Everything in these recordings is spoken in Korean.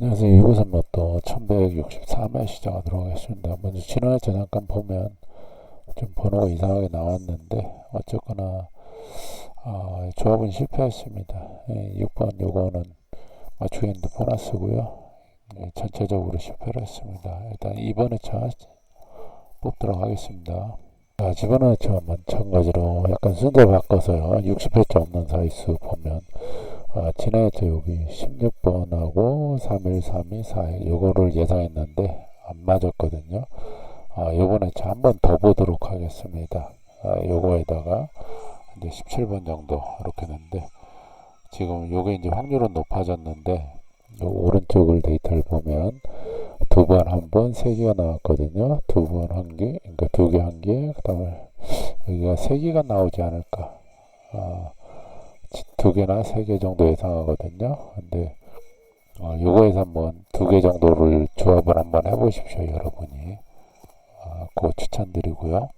안녕하세요. 이곳은 로또 1164매 시장가 들어가겠습니다. 먼저 지난해저 잠깐 보면 좀 번호가 이상하게 나왔는데 어쨌거나 아, 조합은 실패했습니다. 예, 6번 요거는 맞추기 했는데 보너스고요. 예, 전체적으로 실패를 했습니다. 일단 이번에 차 뽑도록 하겠습니다. 자, 이번에 저 마찬가지로 약간 순서 바꿔서요. 60회차 없는 사이수 보면 아, 지난해도 여기 16번하고 3132, 41 요거를 예상했는데 안 맞았거든요. 아, 요번에 한 번 더 보도록 하겠습니다. 아, 요거에다가 이제 17번 정도 이렇게 되는데 지금 요게 이제 확률은 높아졌는데 요 오른쪽을 데이터를 보면 두 번 한 번 세 개가 나왔거든요. 두 번 한 개, 그러니까 두 개 한 개, 그 다음에 여기가 세 개가 나오지 않을까. 아, 두 개나 세 개 정도 예상하거든요. 근데 어, 요거에서 한번 두 개 정도를 조합을 한번 해보십시오, 여러분이. 어, 그거 추천드리고요.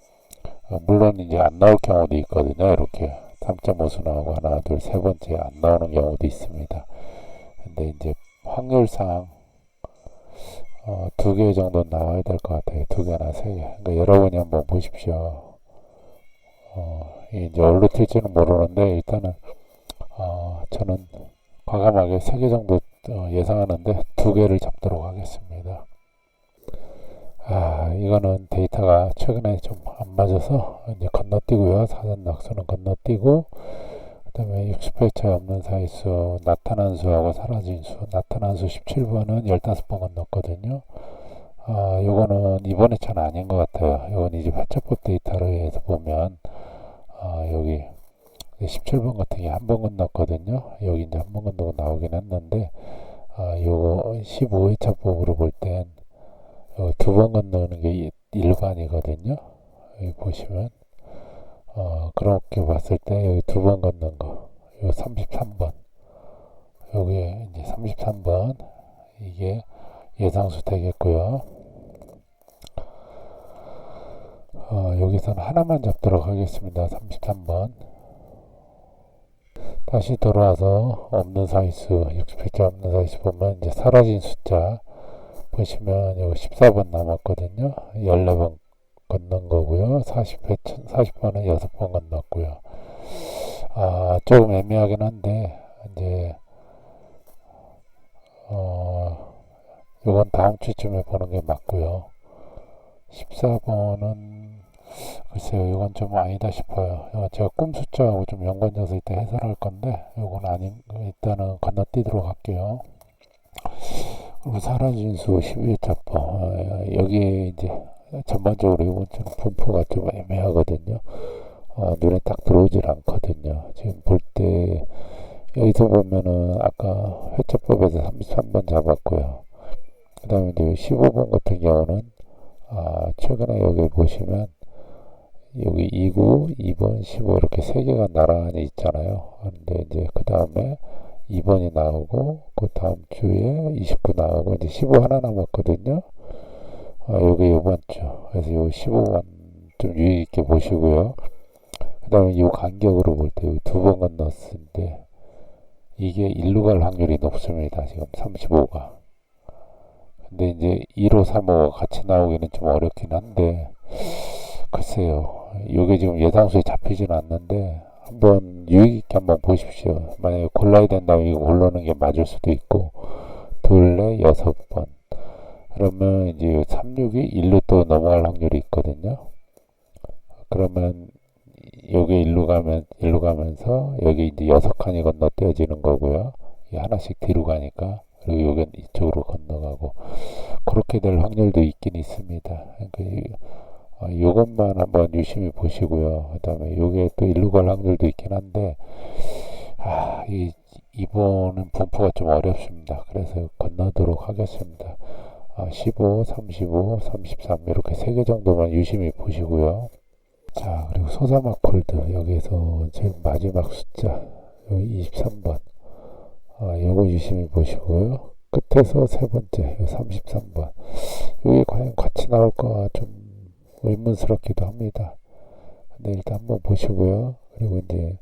어, 물론 이제 안 나올 경우도 있거든요. 이렇게 3.5수 나오고 하나, 둘, 세 번째 안 나오는 경우도 있습니다. 근데 이제 확률상 어, 두 개 정도 나와야 될 것 같아요. 두 개나 세 개. 그러니까 여러분이 한번 보십시오. 어, 이제 어디로 튈지는 모르는데 일단은 어, 저는 과감하게 세개 정도 어, 예상하는데 두 개를 잡도록 하겠습니다. 아, 이거는 데이터가 최근에 좀 안 맞아서 이제 건너뛰고요. 사전 낙수는 건너뛰고 그다음에 60회차 없는 사이수 나타난 수하고 사라진 수 나타난 수 17번은 15번 건넜거든요. 아, 요거는 이번에 차는 아닌 것 같아요. 요건 이제 회차법 데이터로 해서 보면 아, 여기 17번 같은 게 한 번 건넜거든요. 여기 이제 한 번 건너고 나오긴 했는데, 아, 요거 15회차 법으로 볼 땐, 두 번 건너는 게 일반이거든요. 여기 보시면, 어, 그렇게 봤을 때, 여기 두번 건넌 거, 요 33번. 여기에 이제 33번, 이게 예상수 되겠고요. 어, 여기서는 하나만 잡도록 하겠습니다. 33번. 다시 돌아와서 없는 사이수 60회차 없는 사이수 보면 이제 사라진 숫자 보시면 여기 14번 남았거든요. 14번 건넌 거고요. 40회 40번은 6번 건넜고요. 아 조금 애매하긴 한데 이제 어 요건 다음 주쯤에 보는 게 맞고요. 14번은 글쎄요, 이건 좀 아니다 싶어요. 제가 꿈 숫자하고 좀 연관져서 이따 해설할 건데, 이건 아닌, 일단은 건너뛰도록 할게요. 그리고 사라진 수 12차법. 어, 여기에 이제 전반적으로 이번처럼 분포가 좀 애매하거든요. 어, 눈에 딱 들어오질 않거든요. 지금 볼 때, 여기서 보면은 아까 회차법에서 33번 잡았고요. 그 다음에 이제 15번 같은 경우는, 아, 최근에 여기 보시면, 여기 2구, 2번, 15 이렇게 세 개가 나란히 있잖아요. 근데 이제 그 다음에 2번이 나오고 그 다음 주에 29 나오고 이제 15 하나 남았거든요. 아, 요게 요번 주. 그래서 요 15번 좀 유의 있게 보시고요. 그 다음에 요 간격으로 볼 때 두 번 건넜을 때 이게 일로 갈 확률이 높습니다. 지금 35가. 근데 이제 2호, 3호가 같이 나오기는 좀 어렵긴 한데 글쎄요. 이게 지금 예상수에 잡히지는 않는데 한번 유익 있게 한번 보십시오. 만약에 골라야 된다면 이거 고르는 게 맞을 수도 있고 둘레 여섯 번 그러면 이제 36이 1로 또 넘어갈 확률이 있거든요. 그러면 여기 일로 가면 일로 가면서 여기 이제 여섯 칸이 건너뛰어지는 거고요. 이 하나씩 뒤로 가니까 그리고 여기 이쪽으로 건너가고 그렇게 될 확률도 있긴 있습니다. 그러니까 어, 이것만 한번 유심히 보시고요. 그 다음에 요게 또 일로 갈 확률도 있긴 한데, 아, 이, 이번은 분포가 좀 어렵습니다. 그래서 건너도록 하겠습니다. 아, 15, 35, 33 이렇게 세 개 정도만 유심히 보시고요. 자, 그리고 소사막 콜드 여기서 제일 마지막 숫자 여기 23번 아, 요거 유심히 보시고요. 끝에서 세 번째 33번 여기 과연 같이 나올까 좀 의문스럽기도 합니다. 근데 일단 한번 보시고요. 그리고 이제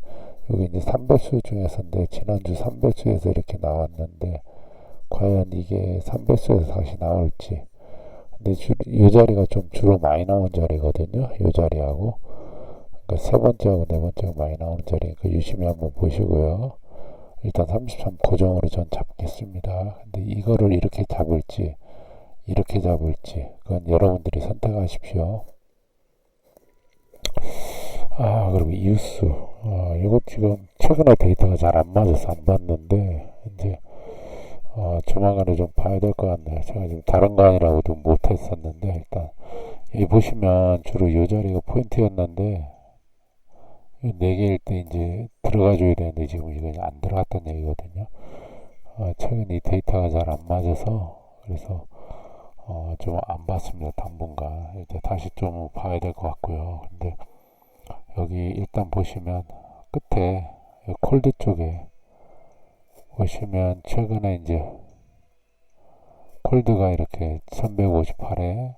여기 이제 3배수 중에서인데 지난주 3배수에서 이렇게 나왔는데 과연 이게 300수에서 다시 나올지 근데 주, 이 자리가 좀 주로 많이 나온 자리거든요 이 자리하고 그러니까 세 번째하고 네 번째가 많이 나오는 자리니까 유심히 한번 보시고요 일단 33 고정으로 전 잡겠습니다 근데 이거를 이렇게 잡을지 이렇게 잡을지 그건 여러분들이 선택하십시오. 아 그리고 이웃수 아, 이거 지금 최근에 데이터가 잘 안 맞아서 안 봤는데 이제 어, 조만간에 좀 봐야 될 것 같네요. 제가 지금 다른 거 아니라고도 못했었는데 일단 여기 보시면 주로 이 자리가 포인트였는데 이 4개일 때 이제 들어가 줘야 되는데 지금 이거 안 들어갔다는 얘기거든요. 어, 최근 이 데이터가 잘 안 맞아서 그래서 어, 좀 안 봤습니다 당분간. 이제 다시 좀 봐야 될 것 같고요. 근데 여기 일단 보시면 끝에 이 콜드 쪽에 보시면 최근에 이제 콜드가 이렇게 1158에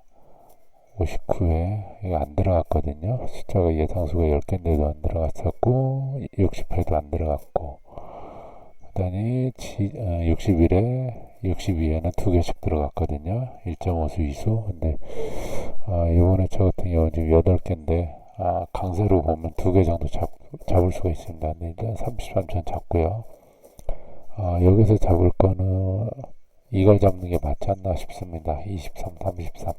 59에 이게 안 들어갔거든요. 숫자가 예상수가 10개인데도 안 들어갔었고 60회도 안 들어갔고. 그다음에 61에 62에는 두 개씩 들어갔거든요. 1.5수 2수. 근데 아, 이번에 저 같은 경우는 지금 8개인데 아, 강세로 보면 두 개 정도 잡, 잡을 수가 있습니다. 근데 일단 33천 잡고요. 아, 여기서 잡을 거는 이걸 잡는 게 맞지 않나 싶습니다. 23, 33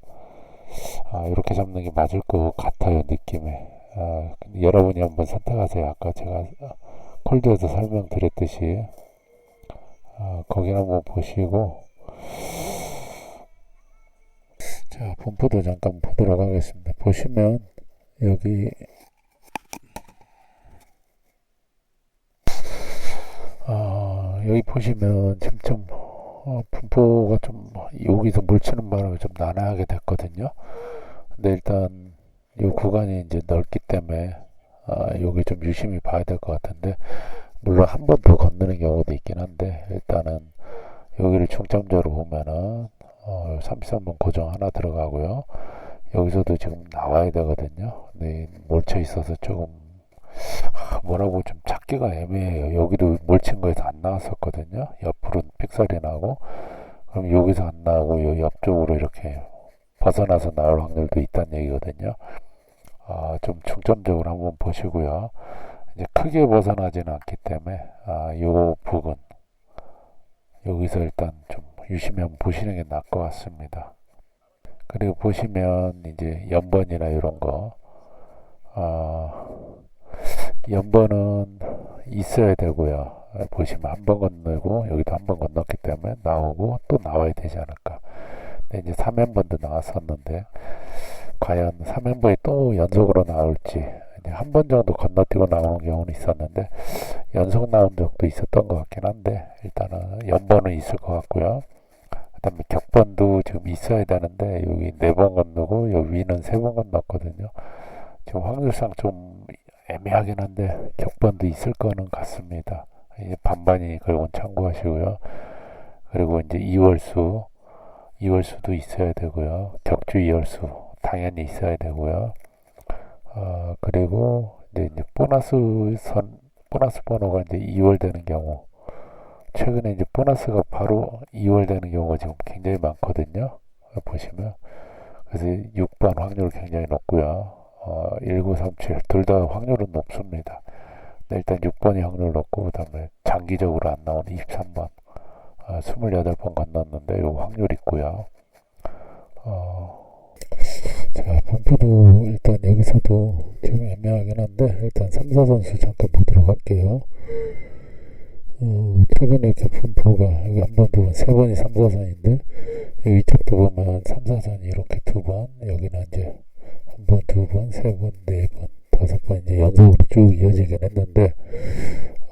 아, 이렇게 잡는 게 맞을 것 같아요 느낌에. 아, 여러분이 한번 선택하세요. 아까 제가 콜드에서 설명드렸듯이 아, 거기 한번 보시고. 자 분포도 잠깐 보도록 하겠습니다. 보시면 여기 아, 여기 보시면 지금 좀 어, 분포가 좀 여기서 물치는 바람에 좀 난해하게 됐거든요. 근데 일단 이 구간이 이제 넓기 때문에 아, 여기 좀 유심히 봐야 될 것 같은데 물론 한 번 더 건너는 경우도 있긴 한데 일단은 여기를 중점적으로 보면은 어, 33번 고정 하나 들어가고요. 여기서도 지금 나와야 되거든요. 근데 몰쳐 있어서 조금 뭐라고 좀 찾기가 애매해요. 여기도 몰친 거에서 안 나왔었거든요. 옆으로 픽살이 나고 그럼 여기서 안 나오고 요. 옆쪽으로 이렇게 벗어나서 나올 확률도 있다는 얘기거든요. 아, 좀 중점적으로 한번 보시고요 이제 크게 벗어나지는 않기 때문에 아, 요 부분 여기서 일단 좀 유심히 보시는 게 나을 것 같습니다. 그리고 보시면 이제 연번이나 이런 거 아, 연번은 있어야 되고요. 보시면 한 번 건너고 여기도 한 번 건넜기 때문에 나오고 또 나와야 되지 않을까. 이제 3연번도 나왔었는데 과연 3연번이 또 연속으로 나올지 한 번 정도 건너뛰고 나오는 경우는 있었는데 연속 나온 적도 있었던 것 같긴 한데 일단은 연번은 있을 것 같고요. 그 다음에 격번도 지금 있어야 되는데 여기 네 번 건너고 여기 위는 세 번 건넜거든요. 지금 확률상 좀 애매하긴 한데 격번도 있을 거는 같습니다. 이제 반반이니까 이건 참고하시고요. 그리고 이제 2월수 2월수도 있어야 되고요. 격주 2월수 당연히 있어야 되고요. 어, 그리고 이제, 이제 보너스 선 보너스 번호가 이제 2월 되는 경우 최근에 이제 보너스가 바로 2월 되는 경우가 지금 굉장히 많거든요. 보시면 그래서 6번 확률 굉장히 높고요. 어, 1937 둘 다 확률은 높습니다. 네, 일단 6번이 확률 높고 그 다음에 장기적으로 안 나오는 23번 어, 28번 건넜는데 요 확률 있고요. 어, 자, 분포도 일단 여기서도 지금 애매하긴 한데 일단 3, 4선수 잠깐 보도록 할게요. 어, 최근에 이렇게 분포가 여기 한 번, 두 번, 세 번이 3, 4선인데 여기 이쪽도 보면 3, 4선이 이렇게 두 번, 여기는 이제 한 번, 두 번, 세 번, 네 번, 다섯 번 이제 연속으로 쭉 이어지긴 했는데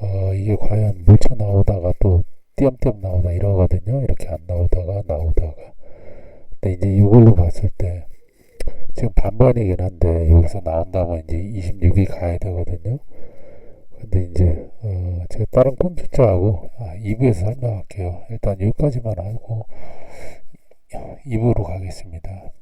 어, 이게 과연 물쳐 나오다가 또 띄엄띄엄 나오다 이러거든요. 이렇게 안 나오다가 나오다가 근데 이제 때 반반이긴 한데 여기서 나온다면 이제 26이 가야 되거든요. 근데 이제 어 제가 다른 컴퓨터하고 아, 2부에서 설명할게요. 일단 여기까지만 하고 2부로 가겠습니다.